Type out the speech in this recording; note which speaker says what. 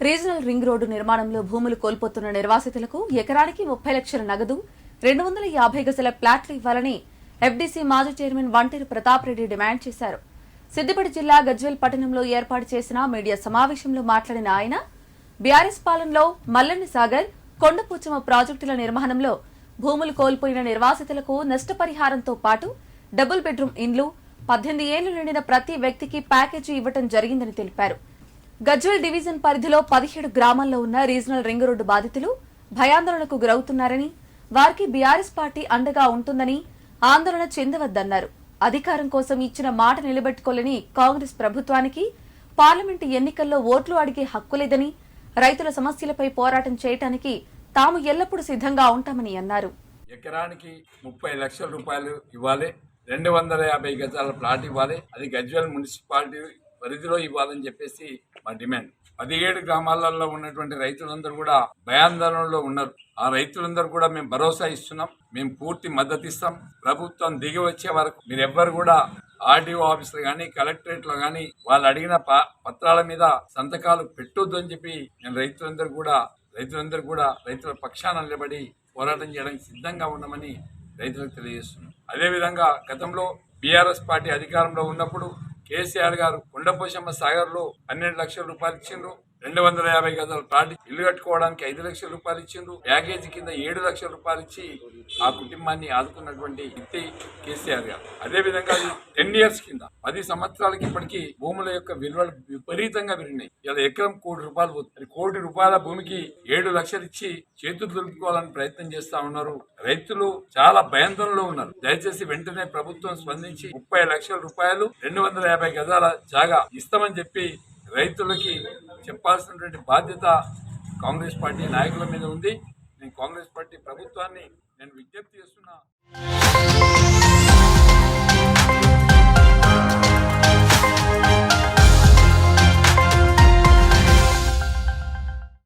Speaker 1: Ring road నిర్మాణంలో భూములు కోల్పోతున్న నిర్వాసితులకు ఎకరానికి ముప్పై లక్షల నగదు రెండు వందల యాభై గజల ప్లాట్లు ఇవ్వాలని ఎఫ్డీసీ మాజీ చైర్మన్ వంటేరు ప్రతాప్ రెడ్డి డిమాండ్ చేశారు. సిద్దిపేట జిల్లా గజ్వేల్ పట్టణంలో ఏర్పాటు చేసిన మీడియా సమావేశంలో మాట్లాడిన ఆయన బీఆర్ఎస్ పాలనలో మల్లన్న సాగర్ కొండపుచ్చమ ప్రాజెక్టుల నిర్మాణంలో భూములు కోల్పోయిన నిర్వాసితులకు నష్టపరిహారంతో పాటు డబుల్ బెడ్రూమ్ ఇండ్లు పద్దెనిమిది ఏళ్ళు నిండిన ప్రతి వ్యక్తికి ప్యాకేజీ ఇవ్వటం జరిగిందని తెలిపారు. గజ్వల్ డివిజన్ పరిధిలో పదిహేడు గ్రామాల్లో ఉన్న రీజనల్ రింగ్ రోడ్డు బాధితులు భయాందోళనకు గురవుతున్నారని వారికి బీఆర్ఎస్ పార్టీ అండగా ఉంటుందని ఆందోళన చెందవద్దన్నారు. అధికారం కోసం ఇచ్చిన మాట నిలబెట్టుకోలేని కాంగ్రెస్ ప్రభుత్వానికి పార్లమెంటు ఎన్నికల్లో ఓట్లు అడిగే హక్కు లేదని రైతుల సమస్యలపై పోరాటం చేయటానికి తాము ఎల్లప్పుడూ సిద్ధంగా ఉంటామని అన్నారు.
Speaker 2: ఎకరానికి ముప్పై లక్షల రూపాయలు ఇవ్వాలి రెండు వందల యాభై గజాల ప్లాట్ ఇవ్వాలి అది గజ్వల్ మున్సిపాలిటీ పరిధిలో ఇవ్వాలని చెప్పేసి మా డిమాండ్. పదిహేడు గ్రామాలలో ఉన్నటువంటి రైతులందరూ కూడా భయాందోళనలో ఉన్నారు. ఆ రైతులందరూ కూడా మేము భరోసా ఇస్తున్నాం. మేము పూర్తి మద్దతు ఇస్తాం ప్రభుత్వం దిగి వచ్చే వరకు మీరు ఎవ్వరు కూడా ఆర్డీఓ ఆఫీసులు కానీ కలెక్టరేట్లో కానీ వాళ్ళు అడిగిన ప- పత్రాల మీద సంతకాలు పెట్టొద్దు అని చెప్పి నేను రైతులందరూ కూడా రైతులందరూ కూడా రైతుల పక్షాన నిలబడి పోరాటం చేయడానికి సిద్ధంగా ఉన్నామని రైతులకు తెలియజేస్తున్నాం. అదేవిధంగా గతంలో బీఆర్ఎస్ పార్టీ అధికారంలో ఉన్నప్పుడు కేసీఆర్ గారు కొండపోశమ్మ సాగర్లో పన్నెండు లక్షల రూపాయలు ఇచ్చిండ్రు. రెండు వందల యాభై గజాల ప్లాట్ ఇల్లు కట్టుకోవడానికి ఐదు లక్షల రూపాయలు ఇచ్చిండ్రు. ప్యాకేజ్ కింద ఏడు లక్షల రూపాయలు ఇచ్చి ఆ కుటుంబాన్ని ఆదుకున్నటువంటి వ్యక్తి కేసీఆర్ గారు. అదేవిధంగా టెన్ ఇయర్స్ కింద పది సంవత్సరాలకి ఇప్పటికీ భూముల యొక్క విలువలు విపరీతంగా పెరిగినాయి. ఇలా ఎకరం కోటి రూపాయలు పోతుంది. కోటి రూపాయల భూమికి ఏడు లక్షలు ఇచ్చి చేతులు దులుపుకోవాలని ప్రయత్నం చేస్తా ఉన్నారు. రైతులు చాలా భయాందోళనలో ఉన్నారు. దయచేసి వెంటనే ప్రభుత్వం స్పందించి ముప్పై లక్షల రూపాయలు రెండు వందల యాభై గజాల జాగా ఇస్తామని చెప్పి రైతులకి చెప్పాల్సినటువంటి బాధ్యత కాంగ్రెస్ పార్టీ నాయకుల మీద ఉంది. నేను కాంగ్రెస్ పార్టీ ప్రభుత్వాన్ని నేను విజ్ఞప్తి చేస్తున్నా.